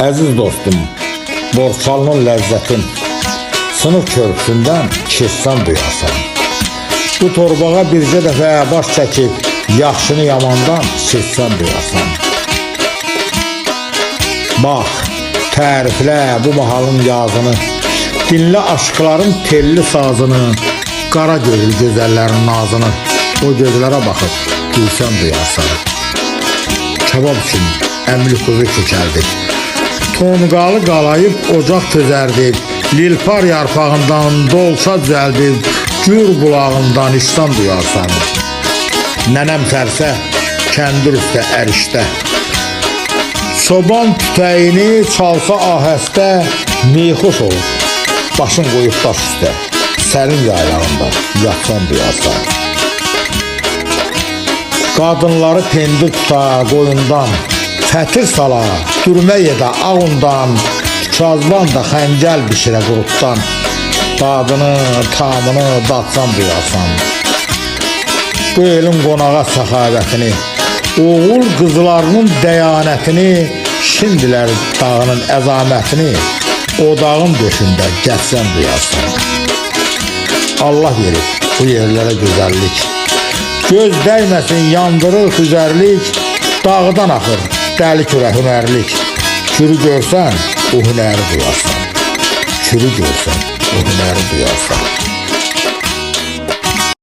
Əziz dostum, Borçalının ləzzətin sınıf körpüsündən keçsən duyarsan. Bu torbağa bircə dəfə baş çəkib yaxşını yamandan seçsən duyarsan. Bax, təriflə bu mahalın yazını, dinlə aşıqların telli sazını, qara gözlü gözəllərin nazını, o gözlərə baxıb gülsən duyarsan. Kebab üçün əmli kökəldik. Tonqalı qalayıb ocaq tözərdib, lilpar yarpağından dolça düzəldib, gür bulağından iştan duyarsan. Nənəm tərsə, kəndir üstə ərişdə. Soban tütəyini çalsa ahəstə, meyxuş olur. Başın qoyub daş üstə, sərin yaylağında yatsan duyarsan. Qadınları pendir tuta qoyundan, fətir sala, dürmə yedə ağundan, Kazban da xəncəl bişirə qurutdan, dadını, tamını dadsan duyarsan. Bu elin qonağa səxavətini, oğul qızlarının dəyanətini, şimdilər dağının əzamətini, odağın döşündə gəlsən duyarsan. Allah verib bu yerlərə gözəllik. Göz dəyməsin yandırır xüzərlik, dağdan axır dəli kürə hünərlik. Kürü görsən, o hünəri duyarsan. Kürü görsən, o hünəri duyarsan.